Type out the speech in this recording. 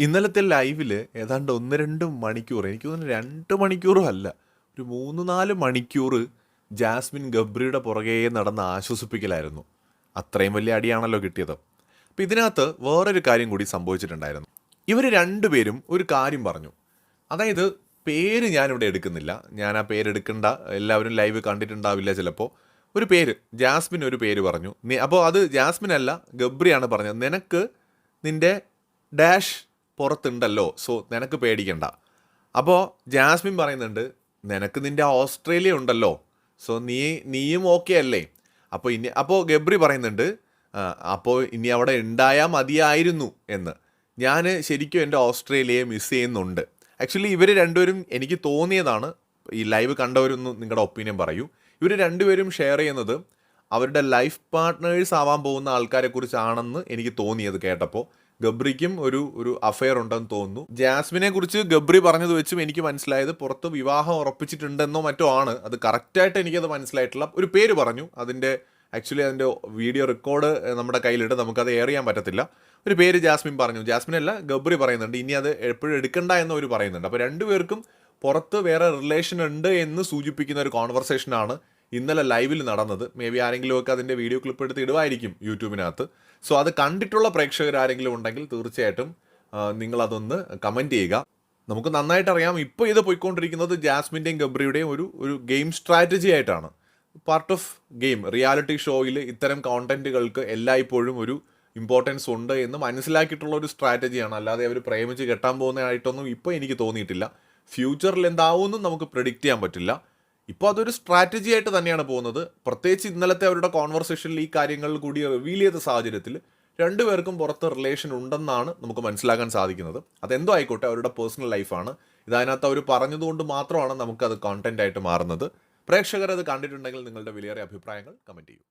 ഇന്നലത്തെ ലൈവിൽ ഏതാണ്ട് ഒന്ന് രണ്ട് മണിക്കൂർ എനിക്ക് തോന്നുന്നു രണ്ട് മണിക്കൂറും അല്ല ഒരു മൂന്ന് നാല് മണിക്കൂർ ജാസ്മിൻ ഗബ്രിയുടെ പുറകെ നടന്ന് ആശ്വസിപ്പിക്കലായിരുന്നു. അത്രയും വലിയ അടിയാണല്ലോ കിട്ടിയത്. അപ്പം ഇതിനകത്ത് വേറൊരു കാര്യം കൂടി സംഭവിച്ചിട്ടുണ്ടായിരുന്നു. ഇവർ രണ്ടുപേരും ഒരു കാര്യം പറഞ്ഞു. അതായത് പേര് ഞാനിവിടെ എടുക്കുന്നില്ല. ഞാൻ ആ പേര് എടുക്കണ്ട എല്ലാവരും ലൈവ് കണ്ടിട്ടുണ്ടാവില്ല ചിലപ്പോൾ ഒരു പേര് ജാസ്മിൻ ഒരു പേര് പറഞ്ഞു. അപ്പോൾ അത് ജാസ്മിൻ അല്ല ഗബ്രിയാണ് പറഞ്ഞത്. നിനക്ക് നിന്റെ ഡാഷ് പുറത്തുണ്ടല്ലോ സോ നിനക്ക് പേടിക്കണ്ട. അപ്പോൾ ജാസ്മിൻ പറയുന്നുണ്ട് നിനക്ക് നിന്റെ ഓസ്ട്രേലിയ ഉണ്ടല്ലോ സോ നീ നീയും ഓക്കെ അല്ലേ? അപ്പോൾ ഇനി അപ്പോൾ ഗബ്രി പറയുന്നുണ്ട് "ആ, അപ്പോൾ ഇനി അവിടെ ഉണ്ടായാൽ മതിയായിരുന്നു എന്ന്. ഞാൻ ശരിക്കും എന്റെ ഓസ്ട്രേലിയയെ മിസ് ചെയ്യുന്നുണ്ട്. ആക്ച്വലി ഇവർ രണ്ടുപേരും എനിക്ക് തോന്നിയതാണ് ഈ ലൈവ് കണ്ടവരൊന്നും നിങ്ങളുടെ ഒപ്പീനിയൻ പറയൂ. ഇവർ രണ്ടുപേരും ഷെയർ ചെയ്യുന്നത് അവരുടെ ലൈഫ് പാർട്ട്നേഴ്സ് ആവാൻ പോകുന്ന ആൾക്കാരെക്കുറിച്ചാണെന്ന് എനിക്ക് തോന്നിയത് കേട്ടപ്പോൾ ഗബ്രിക്കും ഒരു ഒരു അഫയർ ഉണ്ടെന്ന് തോന്നുന്നു. ജാസ്മിനെ കുറിച്ച് ഗബ്രി പറഞ്ഞത് വെച്ചും എനിക്ക് മനസ്സിലായത് പുറത്ത് വിവാഹം ഉറപ്പിച്ചിട്ടുണ്ടെന്നോ മറ്റോ ആണ്. അത് കറക്റ്റായിട്ട് എനിക്കത് മനസ്സിലായിട്ടുള്ള ഒരു പേര് പറഞ്ഞു. അതിന്റെ ആക്ച്വലി അതിന്റെ വീഡിയോ റെക്കോർഡ് നമ്മുടെ കയ്യിലിട്ട് നമുക്കത് എയർ ചെയ്യാൻ പറ്റത്തില്ല. ഒരു പേര് ജാസ്മിൻ പറഞ്ഞു. ജാസ്മിൻ അല്ല ഗബ്രി പറയുന്നുണ്ട്. ഇനി അത് എപ്പോഴും എടുക്കണ്ട എന്ന് അവർ പറയുന്നുണ്ട്. അപ്പോൾ രണ്ടുപേർക്കും പുറത്ത് വേറെ റിലേഷൻ ഉണ്ട് എന്ന് സൂചിപ്പിക്കുന്ന ഒരു കോൺവെർസേഷനാണ് ഇന്നലെ ലൈവിൽ നടന്നത്. മേ ബി ആരെങ്കിലുമൊക്കെ അതിന്റെ വീഡിയോ ക്ലിപ്പ് എടുത്ത് ഇടുമായിരിക്കും യൂട്യൂബിനകത്ത്. സോ അത് കണ്ടിട്ടുള്ള പ്രേക്ഷകർ ആരെങ്കിലും ഉണ്ടെങ്കിൽ തീർച്ചയായിട്ടും നിങ്ങളതൊന്ന് കമന്റ് ചെയ്യുക. നമുക്ക് നന്നായിട്ട് അറിയാം. ഇപ്പോൾ ഇത് പോയിക്കൊണ്ടിരിക്കുന്നത് ജാസ്മിന്റെയും ഗബ്രിയുടെയും ഒരു ഒരു ഗെയിം സ്ട്രാറ്റജി ആയിട്ടാണ്. പാർട്ട് ഓഫ് ഗെയിം റിയാലിറ്റി ഷോയിൽ ഇത്തരം കോണ്ടന്റുകൾക്ക് എല്ലായ്പ്പോഴും ഒരു ഇമ്പോർട്ടൻസ് ഉണ്ട് എന്ന് മനസ്സിലാക്കിയിട്ടുള്ള ഒരു സ്ട്രാറ്റജിയാണ് അല്ലാതെ അവർ പ്രേമിച്ച് കെട്ടാൻ പോകുന്നതായിട്ടൊന്നും ഇപ്പോൾ എനിക്ക് തോന്നിയിട്ടില്ല. ഫ്യൂച്ചറിൽ എന്താവുമെന്നും നമുക്ക് പ്രെഡിക്റ്റ് ചെയ്യാൻ പറ്റില്ല. ഇപ്പോൾ അതൊരു സ്ട്രാറ്റജി ആയിട്ട് തന്നെയാണ് പോകുന്നത്. പ്രത്യേകിച്ച് ഇന്നലത്തെ അവരുടെ കോൺവെർസേഷനിൽ ഈ കാര്യങ്ങൾ കൂടി റിവീൽ ചെയ്ത സാഹചര്യത്തിൽ രണ്ടുപേർക്കും പുറത്ത് റിലേഷൻ ഉണ്ടെന്നാണ് നമുക്ക് മനസ്സിലാക്കാൻ സാധിക്കുന്നത്. അതെന്തോ ആയിക്കോട്ടെ അവരുടെ പേഴ്സണൽ ലൈഫാണ് ഇതിനകത്ത് അവർ പറഞ്ഞതുകൊണ്ട് മാത്രമാണ് നമുക്കത് കോണ്ടന്റ് ആയിട്ട് മാറുന്നത്. പ്രേക്ഷകർ അത് കണ്ടിട്ടുണ്ടെങ്കിൽ നിങ്ങളുടെ വിലയേറെ അഭിപ്രായങ്ങൾ കമന്റ് ചെയ്യൂ.